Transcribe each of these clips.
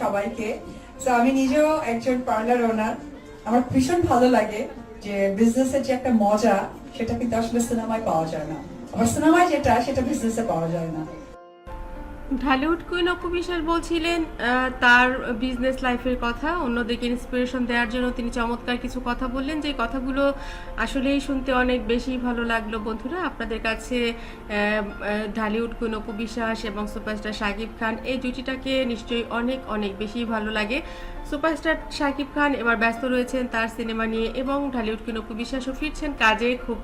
সবাইকে। তো আমি নিজেও একজন পার্লার ওনার। আমার ভীষণ ভালো লাগে যে বিজনেসের যে একটা মজা, সেটা কিন্তু আসলে সিনেমায় পাওয়া যায় না। আবার সিনেমায় যেটা, সেটা বিজনেসে পাওয়া যায় না। ঢালিউড কুইন অপু বিশ্বাস বলছিলেন তার বিজনেস লাইফের কথা, অন্যদিকে ইন্সপিরেশন দেওয়ার জন্য তিনি চমৎকার কিছু কথা বললেন, যে কথাগুলো আসলেই শুনতে অনেক বেশি ভালো লাগল। বন্ধুরা, আপনাদের কাছে ঢালিউড কুইন অপু বিশ্বাস এবং সুপারস্টার শাকিব খান, এই জুটিটাকে নিশ্চয়ই অনেক অনেক বেশি ভালো লাগে। সুপারস্টার শাকিব খান এবার ব্যস্ত রয়েছেন তার সিনেমা নিয়ে এবং ঢালিউড কুইন অপু বিশ্বাসও ফিরছেন কাজে, খুব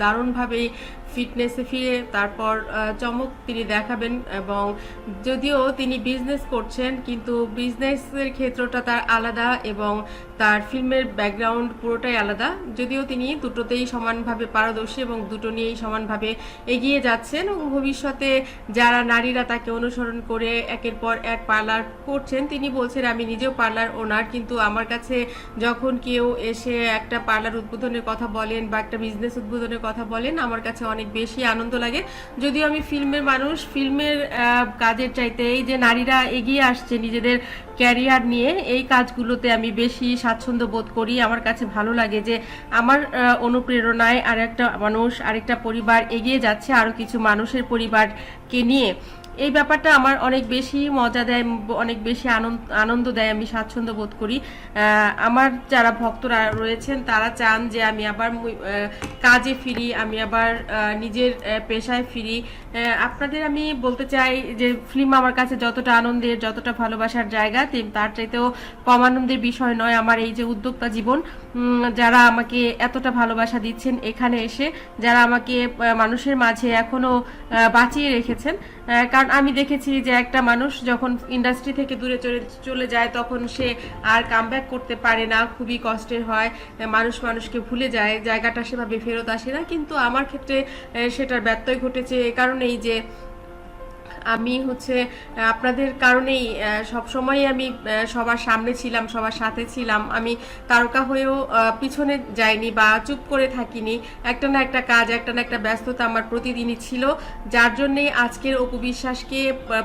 দারুণভাবেই ফিটনেসে ফিরে, তারপর চমক তিনি দেখাবেন এবং যদিও তিনি বিজনেস করছেন, কিন্তু বিজনেসের ক্ষেত্রটা তার আলাদা এবং তার ফিল্মের ব্যাকগ্রাউন্ড পুরোটাই আলাদা। যদিও তিনি দুটোতেই সমানভাবে পারদর্শী এবং দুটো নিয়েই সমানভাবে এগিয়ে যাচ্ছেন এবং ভবিষ্যতে যারা নারীরা তাকে অনুসরণ করে একের পর এক পার্লার করছেন, তিনি বলছেন, আমি নিজেও পার্লার ওনার কিন্তু আমার কাছে যখন কেউ এসে একটা পার্লার উদ্বোধনের কথা বলেন বা একটা বিজনেস উদ্বোধনের কথা বলেন, আমার কাছে অনেক বেশি আনন্দ লাগে। যদিও আমি ফিল্মের মানুষ, ফিল্মের কাজের চাইতে এই যে নারীরা এগিয়ে আসছে নিজেদের ক্যারিয়ার নিয়ে, এই কাজগুলোতে আমি বেশি স্বাচ্ছন্দ্য বোধ করি। আমার কাছে ভালো লাগে যে আমার অনুপ্রেরণায় আর একটা মানুষ, আরেকটা পরিবার এগিয়ে যাচ্ছে আরও কিছু মানুষের পরিবারকে নিয়ে। এই ব্যাপারটা আমার অনেক বেশি মজা দেয়, অনেক বেশি আনন্দ আনন্দ দেয়, আমি স্বাচ্ছন্দ্য বোধ করি। আমার যারা ভক্তরা রয়েছেন, তারা চান যে আমি আবার কাজে ফিরি, আমি আবার নিজের পেশায় ফিরি। আপনাদের আমি বলতে চাই যে ফিল্ম আমার কাছে যতটা আনন্দের, যতটা ভালোবাসার জায়গা তার চাইতেও কম আনন্দের বিষয় নয় আমার এই যে উদ্যোক্তা জীবন। যারা আমাকে এতটা ভালোবাসা দিচ্ছেন এখানে এসে, যারা আমাকে মানুষের মাঝে এখনও বাঁচিয়ে রেখেছেন কারণ আমি দেখেছি যে একটা মানুষ যখন ইন্ডাস্ট্রি থেকে দূরে চলে চলে যায়, তখন সে আর কামব্যাক করতে পারে না, খুবই কষ্টের হয়। মানুষ মানুষকে ভুলে যায়, জায়গাটা সেভাবে ফেরত আসে না। কিন্তু আমার ক্ষেত্রে সেটার ব্যত্যয় ঘটেছে এ কারণেই যে আমি হচ্ছে, আপনাদের কারণেই সব সময় আমি সবার সামনে ছিলাম, সবার সাথে ছিলাম। আমি তারকা হয়েও পিছনে যাইনি বা চুপ করে থাকিনি। একটা না একটা কাজ, একটা না একটা ব্যস্ততা আমার প্রতিদিনই ছিল। যার জন্যে আজকের অপু বিশ্বাসকে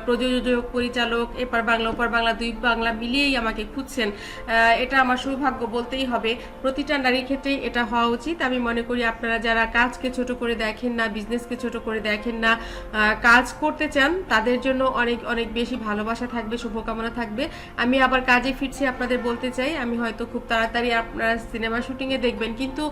প্রযোজক, পরিচালক, এপার বাংলা, ওপার বাংলা, দুই বাংলা মিলিয়েই আমাকে খুঁজছেন। এটা আমার সৌভাগ্য বলতেই হবে। প্রতিটা নারীর ক্ষেত্রেই এটা হওয়া উচিত। আমি মনে করি আপনারা যারা কাজকে ছোট করে দেখেন না বিজনেসকে ছোট করে দেখেন না কাজ করতে চান তাদের জন্য অনেক অনেক বেশি ভালোবাসা থাকবে, শুভকামনা থাকবে। আমি আবার কাজে ফিরছি আপনাদের বলতে চাই। আমি হয়তো খুব তাড়াতাড়ি আপনারা সিনেমা শুটিংয়ে দেখবেন। কিন্তু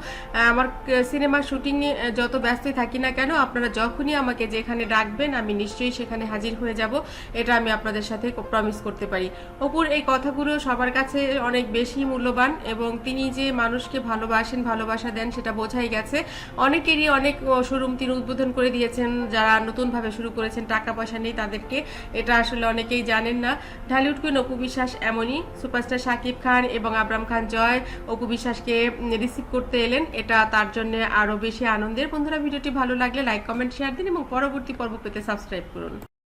আমার সিনেমা শুটিংয়ে যত ব্যস্তই থাকি না কেন, আপনারা যখনই আমাকে যেখানে ডাকবেন, আমি নিশ্চয়ই সেখানে হাজির হয়ে যাব। এটা আমি আপনাদের সাথে প্রমিস করতে পারি। অপুর এই কথাগুলো সবার কাছে অনেক বেশি মূল্যবান এবং তিনি যে মানুষকে ভালোবাসেন, ভালোবাসা দেন, সেটা বোঝাই গেছে। অনেকেরই অনেক শোরুম তিনি উদ্বোধন করে দিয়েছেন, যারা নতুনভাবে শুরু করেছেন, টাকা পয়সা নেই তাদেরকে। এটা আসলে অনেকেই জানেন না। ঢালিউড কুইন অপু বিশ্বাস এমনই। সুপারস্টার শাকিব খান এবং আবরাম খান জয় অপু বিশ্বাসকে রিসিভ করতে এলেন। এটা তার জন্য আরও বেশি আনন্দের। বন্ধুরা, ভিডিওটি ভালো লাগলে লাইক, কমেন্ট, শেয়ার দিন এবং পরবর্তী পর্ব পেতে সাবস্ক্রাইব করুন।